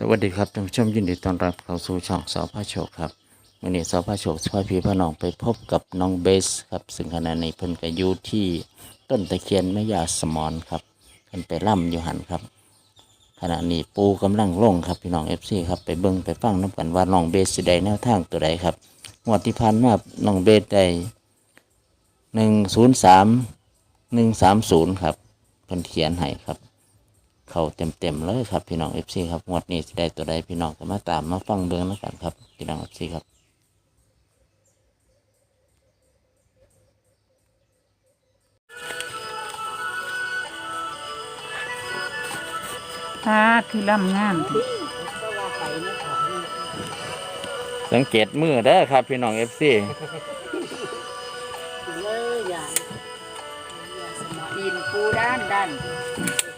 สวัสดีครับท่านผู้ชมยินดีต้อนรับเข้าสู่ช่องสอพระโชคครับวันนี้สอพระโชคสพาพี่พ่อน้องไปพบกับน้องเบสครับ ซึ่งขณะนี้เพิ่นก็อยู่ที่ต้นตะเคียนแม่ยาสมอนครับเพิ่นไปร่ำอยู่หันครับ ขณะนี้ปูกำลังลงครับพี่น้องเอฟซีครับไปเบิ่งไปฟังน้ำกันว่าน้องเบสสิได้แนวทางตัวใดครับงวดที่ผ่านมาน้องเบสได้หนึ่งศูนย์สามหนึ่งสามศูนย์ครับเพิ่นเขียนให้ครับ เขาเต็มๆเลยครับพี่น้องเอฟซีครับงวดนี้จะได้ตัวใดพี่น้องก็มาตามมาฟังเบื้องแล้วกันครับพี่น้องเอฟซีครับพาคือล่ำงามเถอะสังเกตมือเด้อครับ พี่น้องเอฟซีเลยอย่าอย่าสมองตีนปูด้านด้านน้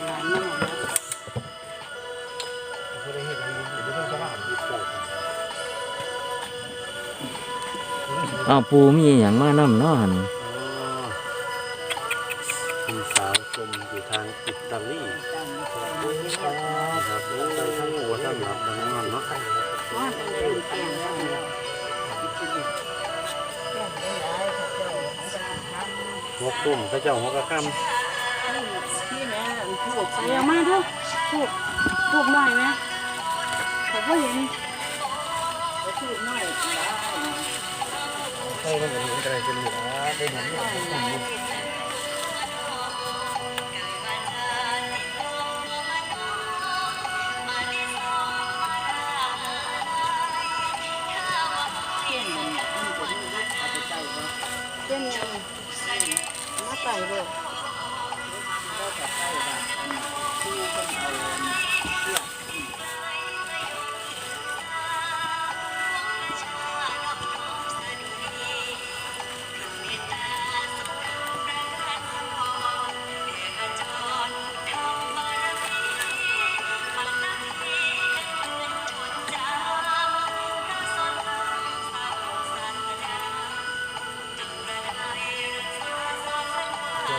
อ้าวปูมีอย่างมาน้ำนาะหั่นคุณสาวชมอยู่ทางอิตาลีนะครับทั้งหัวทั้งหลับดังนั้นเนาะว่าจะเลยแกงแล้วหัวตุ่มพระเจ้าหัวกระคที่แม่ถูก ไปเอามาดูถูกถูกหน่อยไหมผมก็เห็นถูกหน่อยำใช่มันเห็นอะไรกันอยู่อะได้เห็นอยู่เป็นยังมาไต่เลย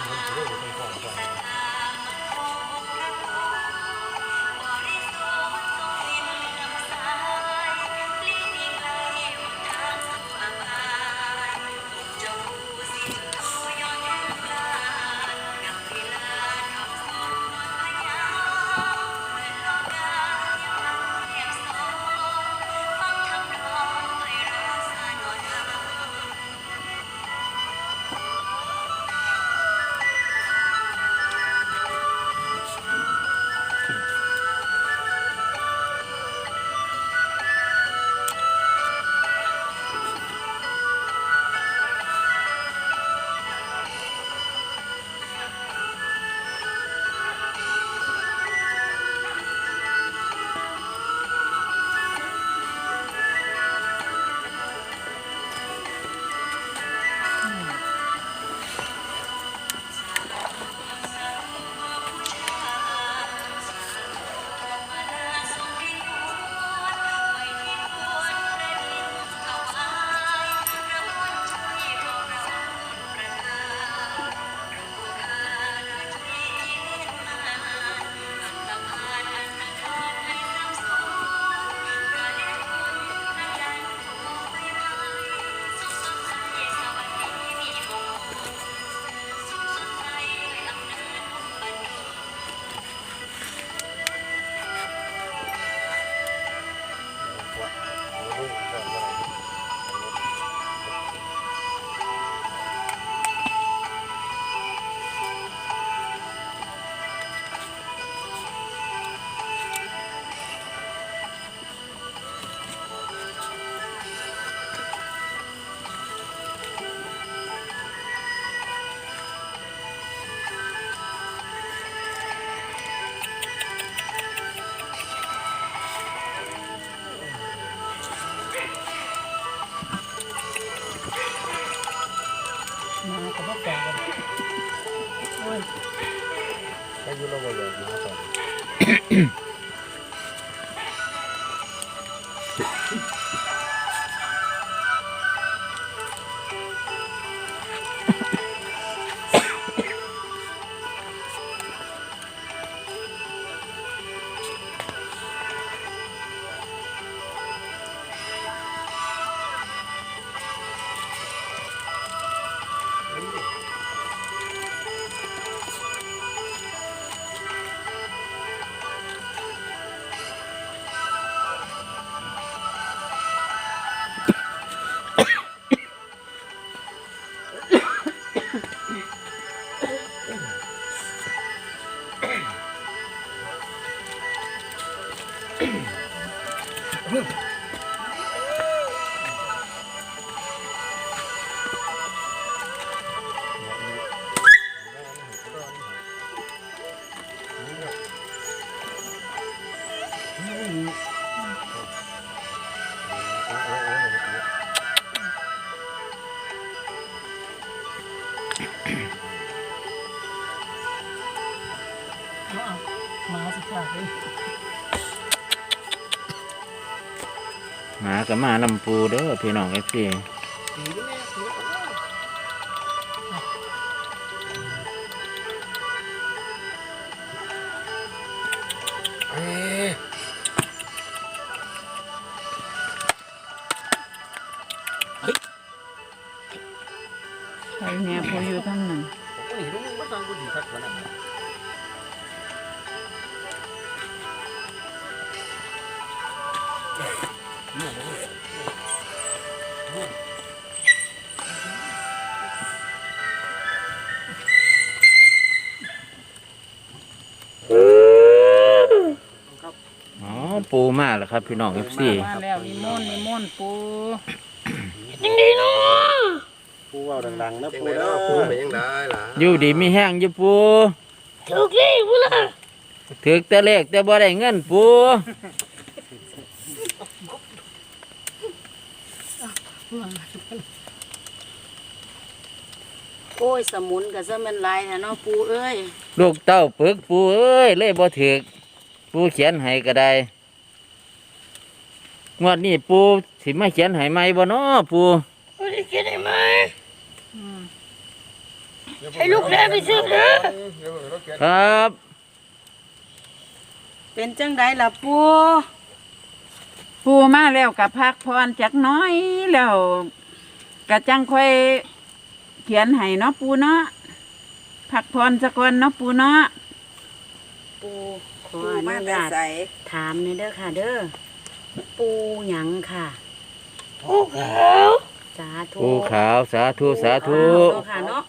我中，只有我被挂了冠。Mm-hmm. มาลำปูเด้อพี่น้องเอฟซี ปูมาแล้วครับ พี่น้องเอฟซีมาแล้วนิมนต์นิมนต์ปูปูเว้าดังๆนะปูเด้อปูเป็นยังไงล่ะอยู่ดีมีแห้งอยู่ปูถูกเลขละถือแต่เลขแต่บ่ได้เงินปูโอ้ยสมุนก็ซะแม่นหลายแท้เนาะปูเอ้ย ลูกเต้าปึกปูเอ้ย เลยบ่ถือปูเขียนให้ก็ได้ งวดนี้ปูสิมาเขียนให้ไหมบ่น้อปูให้ลูกแม่ไปซื้อเด้อครับ เป็นจังไดล่ะปูปูมาแล้วก็พักพรจักหน้อยแล้วก็จังค่อยเขียนให้เนาะปูเนาะพักพรสักวันเนาะปูเนาะปูขออนุญาตถามในอยเด้อค่ะ เด้อ ปูหยังค่ะปูขาวสาธุปูขาวสาธุสาธุเนาะค่ะเนาะ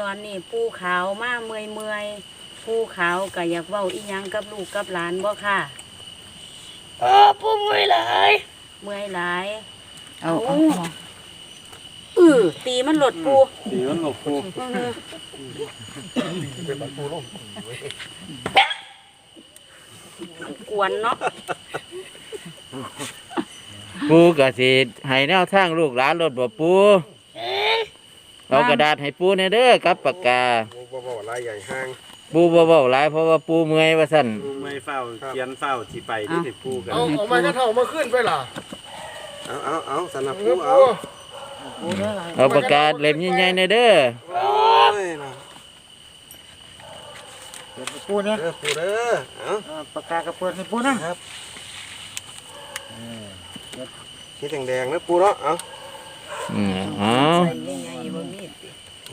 ตอนนี้ปูขาวมาเมื่อยเมื่อยๆปูขาวก็อยากเว้าอีหยังกับลูกกับหลานบ่ค่ะเออปูเมื่อยหลายเมื่อยหลายเอาเอาเออตีมันหลดปูสีมันหลบปูเอออกวนเนาะ ปูก็สิให้แนวทางลูกหลานรถบ่ปูเอากระดาษให้ปูแน่เด้อกับปากกาบ่บ่ลายใหญ่ห้างปูบ่เว้าหลายเพราะว่าปูเมื่อยว่าซั่นปูไม่เฝ้าเขียนเฝ้าที่ไปที่สิปูกันเอาเอาไม้กระเท่ามาขึ้นไปล่ะเอาเอาเอาสนับเอปูอเอาปูเอาปากกาเล่มใหญ่ๆแน่เด้อโอ้ยนะปูเนี่ยเด้อปูเด้อเอาปากกากระเปิดให้ปูนะ สีแดงๆนะปูเนาะเอาอืมอ๋อ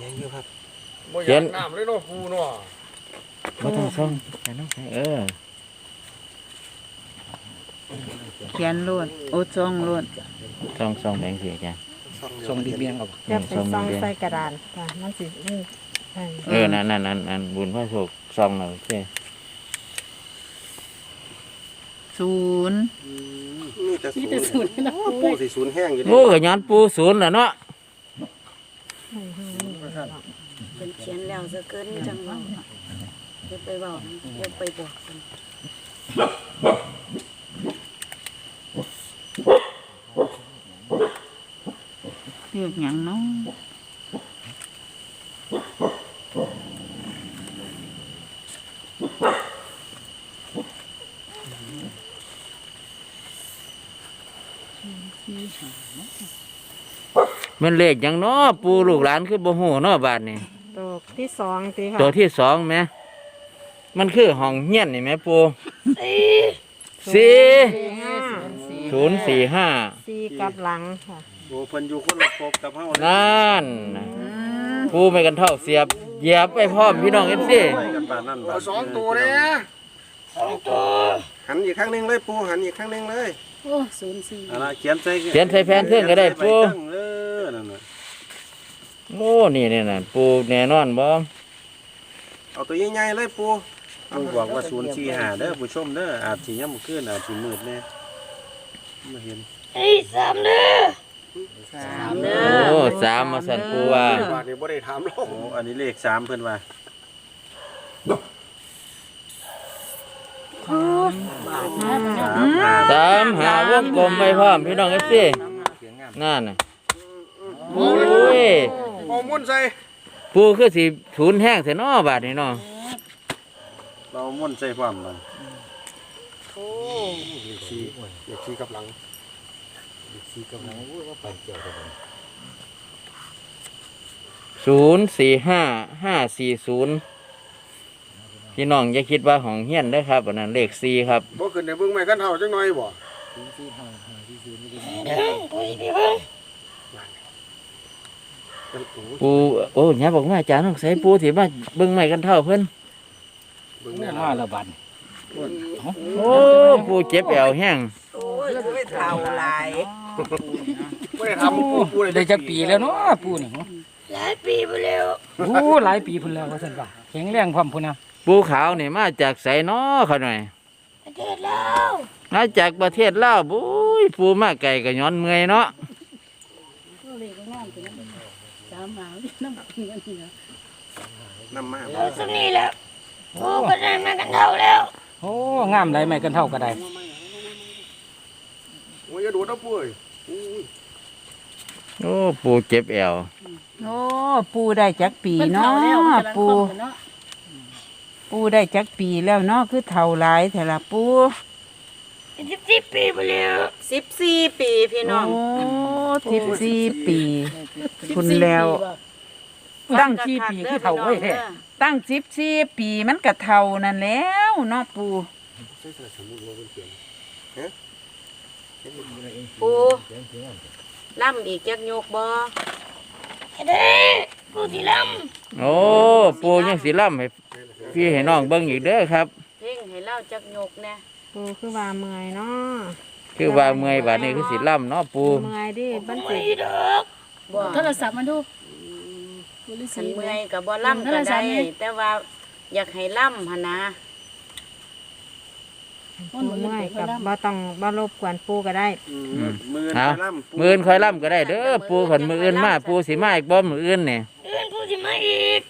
ยังอยู่ครับบ่อยากน้ำเลยเนาะปูเนาะบ่ต้องส่งแต่น้องให้เออเขียนโลดโอ้จองโลดส่องส่องแบงค์สิจ้ะส่งดีเบียงเอาอืมส่องเบิ่งใส่กระดานค่ะมันสิอืมให้เออนั่นนั่นนั่นนั่นบุญพระโชคส่องเอาโอเคศูนย์ มีแต่ศูนย์ปูสีศูนย์แห้งอยู่โอ้ก็ย้อนปูศูนย์ล่ะเนาะเป็นเขียนแล้วซะเกินจังเว้าอย่าไปเว้าอย่าไปบอกเพิ่นเรียกหยังเนาะสี่ห้า มันเลขหยังเนาะปูลูกหลานคือบ่ฮู้เนาะบาดนี้ตัวที่สองตีค่ะตัวที่สองแหมมันคือห้องเฮียนนี่แหมปูสี่ห้าศูนย์สี่ห้าสี่กลับหลังค่ะโอ้เพิ่นอยู่คนละภพกับเฮาเลยนั่นปูไม่กันเท่าเสียบเหยียบไปพร้อมพี่น้องเอฟซีไปกันปานนั้นบาเอาดสองตัวเนี่ยหันอีกครั้งหนึงเลยปูหันอีกครั้งหนึงเลยโอ้ศูนย์สี่อันน่ะเขียนใส่เขียนใส่แผ่นเพื่อนก็ได้ปูเขียนใส่ใบเทิงเออ นั่นน่ะโอ้นี่นี่น่ะปูแน่นอนบ่เอาตัวใหญ่ๆเลยปูปูบอกว่าศูนย์สี่ห้าเด้อผู้ชมเด้ออาจสิย่ำขึ้นอาจสิมืดแน่มาเห็นสามเด้โอ้อสามมาสั่นปูว่าบาทนี่บ่ได้ถามโลกโอ้อันนี้เลขสามเพิ่นว่าสามสามห้าสามหาวงกลมไปพร้อมพี่น้องเอฟซีนั่นน่ะ โอ้ยเอามุ่นใส่ปูคือสิศูนย์แห้งเถอะเนาะบาทนี่เนาะเราม่วนใส่ความมันเลขสี่เลขสี่กับหลังเลขสี่กับหลังว่าปั่นเกี่ยวกันศูนย์สี่ห้าห้าสี่ศูนย์พี่น้องอย่าคิดว่าของเฮี้ยนได้อครับอันนั้นเลขสี่ครับบ่ขึ้นในเบิ่งไม้กันเท่าจังหน่อยบ่ ปูโอ้ยาบอกว่าอาจารย์ต้องใส่ปูสิมาเบิ่งใหม่กันเท่าเพิ่นเบิ่งแน่มาละบันโอ้ปูเจ็บแอวแห้งโอ้ยคือเท่าหลายบ่ได้ทำปูปูได้จักปีแล้วเนาะปูนี่หลายปีไปแล้วโอ้หลายปีพุ่นแล้วว่าซั่นว่าแข็งแรงพร้อมพุ่นนะปูขาวนี่มาจากไสน้อเขาหน่อยประเทศลาวมาจากประเทศลาวบุ้ยปูมาไก่ก็ย้อนเมื่อยเนาะ น้ำมากเราสนี่แล้วโอ้ก็ได้มากันเท่าแล้ว โอ้งามได้ไม่กันเท่าก็ได้โอ้ยอย่าโดดนะปุ้ยโอ้ปูเจ็บแอวโอ้ปูได้จักปีเนาะปู ปูได้จักปีแล้วเนาะคือเท่าหลายแต่ละปูสิบสี่ปีไปแล้วสิบสี่ปีพี่น้องโอ้สิบสี่ปี คุณแล้ว ตั้งกี่ปีคือเท่าไว้แท้ตั้งสิบสี่ปีมันก็เท่านั่นแล้วเนาะปูปูล่ำอีกจักโยกบ่เด้ปูสิล่โอ้ปูยังสิล่ำให้พี่ให้น้องเบิ่งอีกเด้อครับำเพ่งให้เล่าจักโยกแน่ปูคือว่าเมื่อยเนาะคือว่าเมื่อยบาดนี้คือสิล่ำเนาะปูเมื่อยดิบันสิบ่โทรศัพท์มาดู บริขัสีนเมื่อยกับบ่ล่ำก็ได้ แต่ว่าอยากให้ล่ำหนนะปูเมื่อยกับบ่ต้องบ่รบกวนปูก็ได้มือเอาล่ำมืออื่นค่อยล่ำก็ได้ เด้อปูขันมืออื่นมาปูสิมาอีกบ่มืออื่นนี่เอื้อนปูสิมาอีก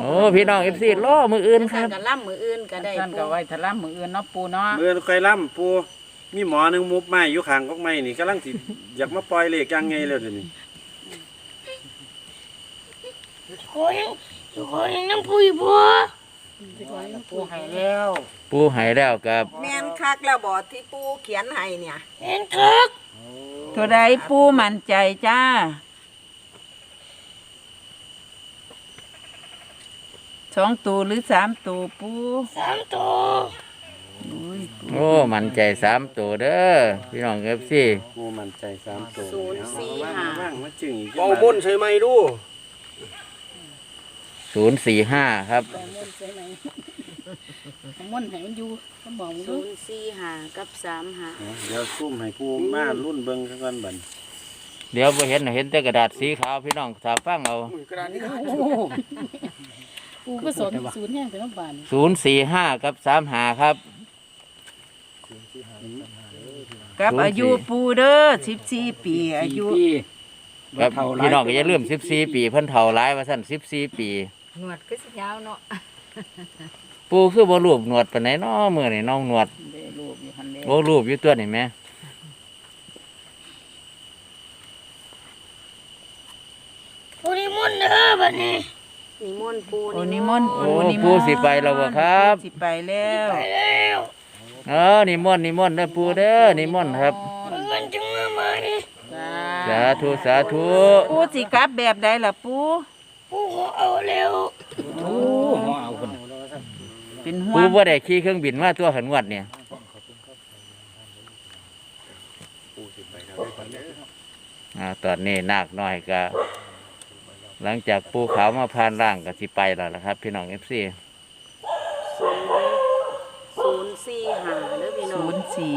โอ้พี่น้อง FC รอมืออื่นคสั่รันบก็ล่ำมืออื่นก็ได้ท่านปูก็ไว้ทะล่ำมืออื่นเนาะปูเนาะมือค่อยล่ำปูมีหมอหนึงมุบไม้อยู่ข้างกอกไม้นี่กำลังสิ อยากมาปล่อยเลขยังไงแล้วเดี๋ยวนี้ ขอยังขอยังน้ำปูอีกบ่ปูให้แล้วปูใหายแล้วกับแม่นคักแล้วบ่ที่ปูเขียนให้เนี่ยเห็นคักตัวใดปูมั่นใจจ้าสองตัวหรือสามตัวปูสามตัวโอ้มันใจสามตัวเด้อพี่น้อง FC ปูมั่นใจสามตัวศูนย์สี่ห้าว่างมาจึงอีกเอามุ่นใส่ไม้ดู 045ครับมันให้มันอยู่ก็บอกมันศูดูนย์สี่ห้ากับสามห้าเดี๋ยวซุ่มให้ปูมารุ่นเบิ่งกันก่อนบัดเดี๋ยวบ่เห็นเห็นแต่กระดาษสีขาวพี่น้องถ้าฟังเอาอุ้ยกระดาษนี้ปูก็สนศูนย์แห้งแต่น้ำบาน045กับ35ครับกับศูนย์สี่อายุปูเด้อสิบสี่ปีอายุปีครับพี่น้องก็อย่าลืม14ปีเพิ่นเฒ่าหลายว่าซั่น14ปี หนวดก็สิยาวเนาะปูคือบ่รูปหนวดปานไหนเนาะมื้อนี้น้องหนวดเด้รูปอยู่หันเด้โอ้รูปอยู่ตัวนี่แหมปูนิมนต์เด้อบัดนี้นิมนต์ปูโอ้นิมนต์โอ้ปูสิไปแล้วบ่ครับสิไปแล้วไปแล้วเออนิมนต์นิมนต์เด้อปูเด้อนิมนต์ครับเงินจึงมาใหม่สาธุสาธุปูสิกลับแบบใดล่ะปู ปูขอเอาแล้วโอ้หมอเอาพุ่นเป็นห่วปูงบ่ได้ขี่เครื่องบินมาตัวขันงวดเนี่ยอ่าตอนนี้นาคน้อยก็ หลังจากปูขาวมาผ่านร่างก็สิไปแล้วล่ะครับ พี่น้อง FC ศูนย์สี่ห้าเด้อพี่น้อศูง นย์สี่